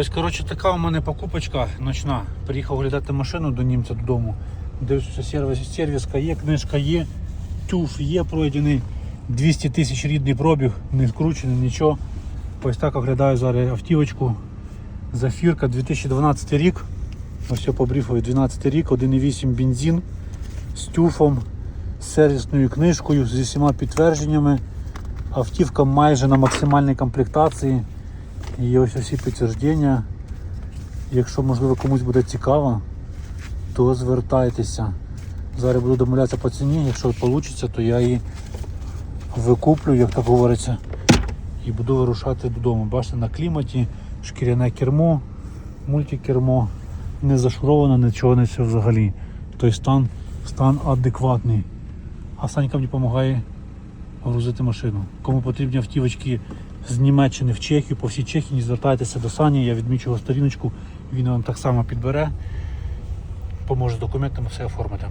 Ось, коротше, така у мене покупочка ночна. Приїхав оглядати машину до німця додому. Дивлюся, сервіс, сервіска є, книжка є, тюф є пройдений. 200 тисяч рідний пробіг, не скручений, нічого. Ось так оглядаю зараз автівочку. Зафірка 2012 рік. Ось все по бріфові 12 рік, 1,8 бензин з тюфом, з сервісною книжкою, зі всіма підтвердженнями. Автівка майже на максимальній комплектації. Є ось усі підтвердження. Якщо можливо комусь буде цікаво, то звертайтеся. Зараз буду домовлятися по ціні, якщо вийде, то я її викуплю, як так говориться, і буду вирушати додому. Бачите, на кліматі, шкіряне кермо, мультикермо, не зашуровано, нічого не все взагалі. Той стан, стан адекватний. А Санька мені допомагає грузити машину. Кому потрібні автівочки з Німеччини в Чехію, по всій Чехії, звертайтеся до Сані, я відмічу його сторіночку, він вам так само підбере, поможе з документами все оформити.